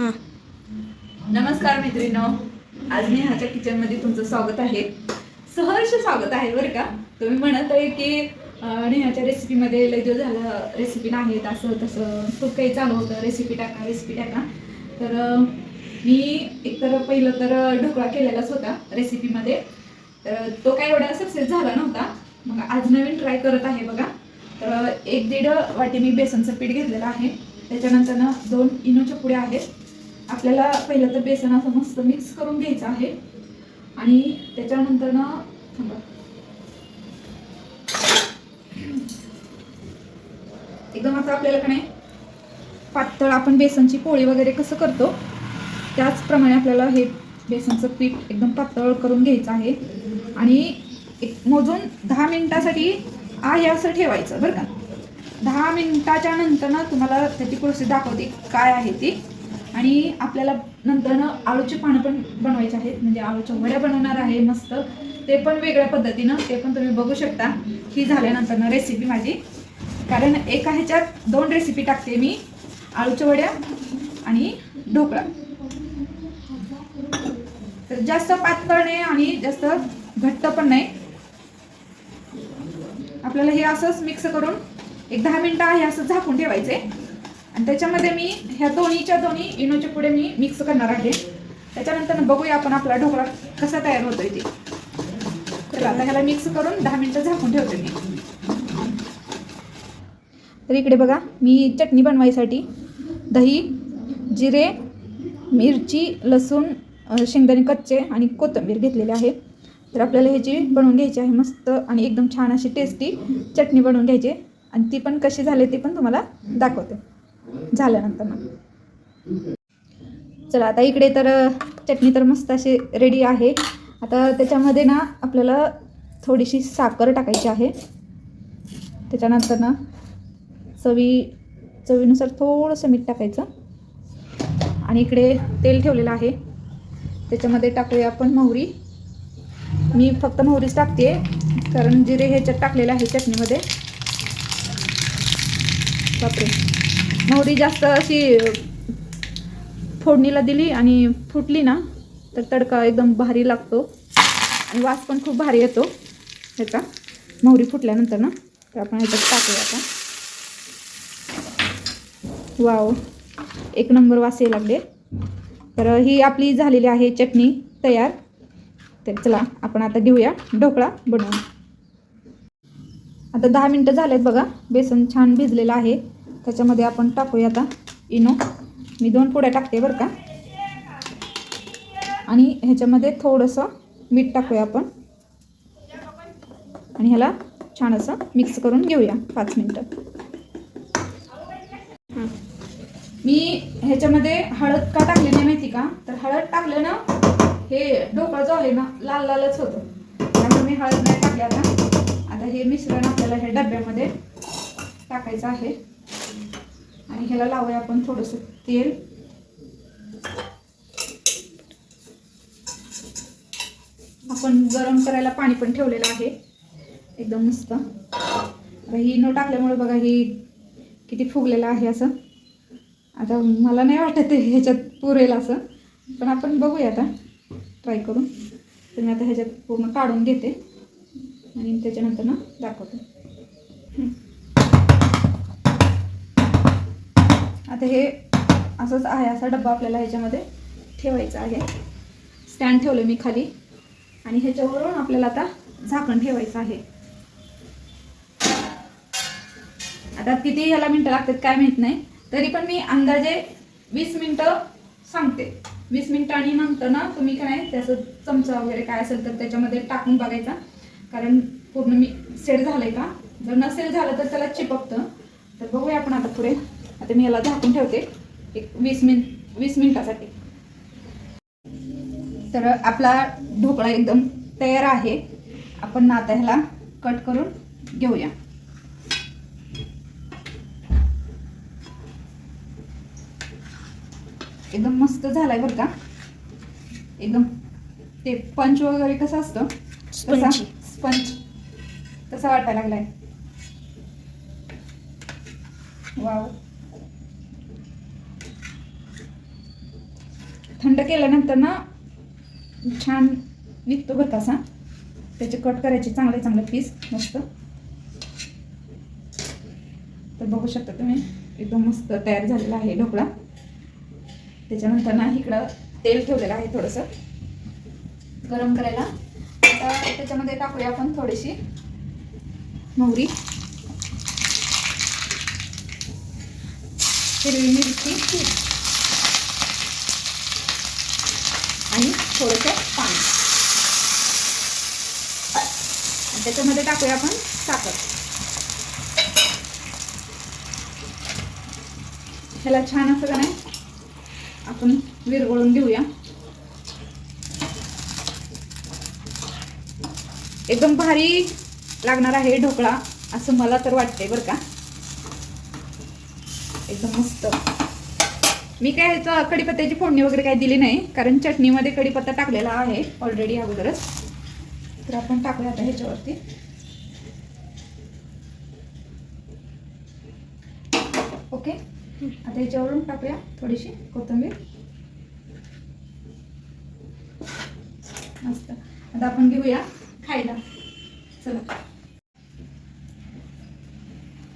हां. नमस्कार मैत्रिणो आज नेहाच्या किचनमध्ये तुमचं स्वागत आहे. सहर्ष स्वागत आहे बरं का? तुम्ही म्हणत आहे की नेहाच्या रेसिपीमध्ये लय जो झालं रेसिपी नाहीत असं तसं खूप काही चालू होतं. रेसिपी टाका रेसिपी टाका. तर मी एकतर पहिलं तर ढोकळा केलेलाच होता रेसिपीमध्ये तर तो काही एवढा सक्सेस झाला नव्हता. मग आज नवीन ट्राय करत आहे बघा. तर एक दीड वाटी मी बेसनचं पीठ घेतलेलं आहे. त्याच्यानंतर ना दोन इनोच्या पुड्या आहेत. आपल्याला पहिलं तर बेसन असं मस्त मिक्स करून घ्यायचं आहे. आणि त्याच्यानंतर ना थांबा. एकदम आता आपल्याला का नाही पातळ आपण बेसनची पोळी वगैरे कसं करतो त्याचप्रमाणे आपल्याला हे बेसनचं पीठ एकदम पातळ करून घ्यायचं आहे. आणि एक मोजून दहा मिनटासाठी आहे असं ठेवायचं बरं का? दहा मिनटाच्या नंतर ना तुम्हाला त्याची प्रोसेस दाखवते काय आहे ती. आणि आपल्याला नंतर ना आळूची पानं पण बनवायची आहेत. म्हणजे आळूच्या वड्या बनवणार आहे मस्त. ते पण वेगळ्या पद्धतीनं ते पण तुम्ही बघू शकता. ही झाल्यानंतरनं रेसिपी माझी. कारण एका ह्याच्यात दोन रेसिपी टाकते मी. आळूच्या वड्या आणि ढोकळा. तर जास्त पातळ नाही आणि जास्त घट्ट पण नाही. आपल्याला हे असंच मिक्स करून एक दहा मिनटं आहे असं झाकून ठेवायचं. आहे आणि त्याच्यामध्ये मी ह्या दोन्हीच्या दोन्ही इनोचे पुढे मी मिक्स करणार आहे. त्याच्यानंतर बघूया आपण आपला ढोकळा कसा तयार होतोय ते. तर आता ह्याला मिक्स करून दहा मिनटं झाकून ठेवते मी. तर इकडे बघा मी चटणी बनवायसाठी दही जिरे मिरची लसूण शेंगदाणे कच्चे आणि कोथिंबीर घेतलेले आहे तर आपल्याला ह्याची बनवून घ्यायची आहे मस्त आणि एकदम छान अशी टेस्टी चटणी बनवून घ्यायची आणि ती पण कशी झाली ती पण तुम्हाला दाखवते. झाल्यानंतर ना. चला आता इकडे तर चटणी तर मस्त अशी रेडी आहे. आता त्याच्यामध्ये ना आपल्याला थोडीशी साखर टाकायची आहे. त्याच्यानंतर ना चवी चवीनुसार थोडंसं मीठ टाकायचं. आणि इकडे तेल ठेवलेलं आहे. त्याच्यामध्ये टाकूया आपण मोहरी. मी फक्त मोहरीच टाकते कारण जिरे ह्याच्यात टाकलेलं आहे चटणीमध्ये. बापरे. मोहरी जास्त अशी फोडणीला दिली आणि फुटली ना तर तडका एकदम भारी लागतो. आणि वास पण खूप भारी येतो. ह्याचा. मोहरी फुटल्यानंतर ना तर आपण ह्याच्यात टाकूया आता. वाव. एक नंबर वास यायला लागले. तर ही आपली झालेली आहे चटणी तयार. तर चला आपण आता घेऊया ढोकळा बनवून. आता दहा मिनटं झालेत बघा. बेसन छान भिजलेलं आहे. त्याच्यामध्ये आपण टाकूया आता इनो. मी दोन पुड्या टाकते बरं का. आणि ह्याच्यामध्ये थोडंसं मीठ टाकूया आपण. आणि ह्याला छान असं मिक्स करून घेऊया पाच मिनटं. हां. मी ह्याच्यामध्ये हळद का टाकली नाही माहिती का? तर हळद टाकलं ना हे ढोकळा जो आहे ना लाल लालच होतं. त्यामुळे मी हळद नाही टाकली आता. आता हे मिश्रण आपल्याला हे डब्यामध्ये टाकायचं आहे. आणि ह्याला लावूया आपण थोडंसं तेल. आपण गरम करायला पाणी पण ठेवलेलं आहे. एकदम मस्त. ही न टाकल्यामुळे बघा ही किती फुगलेलं आहे असं. आता मला नाही वाटत ह्याच्यात पुरेल असं. पण आपण बघूया आता. ट्राय करून. तर मी आता ह्याच्यात पूर्ण काढून घेते. आणि त्याच्यानंतर ना दाखवते. आता हे असंच आहे असा डब्बा आपल्याला ह्याच्यामध्ये ठेवायचा आहे. स्टँड ठेवलं मी खाली. आणि ह्याच्यावरून आपल्याला आता झाकण ठेवायचं आहे. आता किती ह्याला मिनटं लागतात काय माहीत नाही. तरी पण मी अंदाजे वीस मिनटं सांगते. वीस मिनटं आणि नंतर ना तुम्ही काय नाही त्याचं चमचा वगैरे काय असेल तर त्याच्यामध्ये टाकून बघायचा. कारण पूर्ण मी सेट झालं आहे का? जर नसेल झालं तर त्याला चिपकतं. तर बघूया आपण आता पुढे. आता मी याला झाकून ठेवते. एक वीस मिनिट वीस मिनिटासाठी. तर आपला ढोकळा एकदम तयार आहे. आपण ना आता ह्याला कट करून घेऊया. एकदम मस्त झालाय बरं का? एकदम ते पंच वगैरे कसं असतं? तसा. स्पंच तसा वाटायला लागलाय. वाव. थंड केल्यानंतर ना छान निघतो बरं त्याचे कट करायचे चांगले चांगले पीस मस्त. तर बघू शकता तुम्ही एकदम मस्त तयार झालेला आहे ढोकळा. त्याच्यानंतर ना इकडं तेल ठेवलेलं आहे थोडंसं. गरम करायला. आता त्याच्यामध्ये टाकूया आपण थोडीशी मोहरी. हिरवी मिरची. आणि थोडंसं पाणी. आणि त्याच्यामध्ये टाकूया आपण साखर. ह्याला छान असं का नाही आपण विरघळून घेऊया. एकदम भारी लागणार आहे ढोकळा असं मला तर वाटतंय बरं का. एकदम मस्त. मी काय ह्याचं कढीपत्त्याची फोडणी वगैरे काही दिली नाही कारण चटणीमध्ये कढीपत्ता टाकलेला आहे ऑलरेडी अगोदरच. तर आपण टाकूया आता ह्याच्यावरती. ओके आता ह्याच्यावरून टाकूया थोडीशी कोथिंबीर. मस्त. आता आपण घेऊया खायला. चला.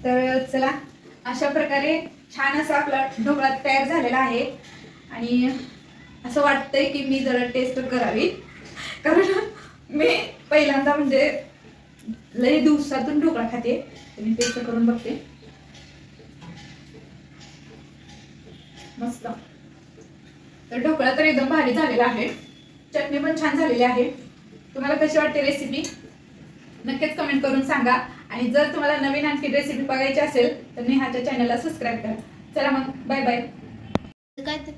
तर चला अशा प्रकारे छान असा आपला ढोकळा तयार झालेला आहे. आणि असं वाटतंय की मी जरा टेस्ट करावी. कारण मी पहिल्यांदा म्हणजे लई दिवसातून ढोकळा खाते. मी टेस्ट करून बघते. मस्त. तर ढोकळा तर एकदम भारी झालेला आहे. चटणी पण छान झालेली आहे. तुम्हाला कशी वाटते रेसिपी नक्कीच कमेंट करून सांगा. आणि जर तुम्हाला नवीन आणखी रेसिपी बघायची असेल तर नेहाच्या चॅनलला सबस्क्राईब करा. चला मग बाय बाय काय ते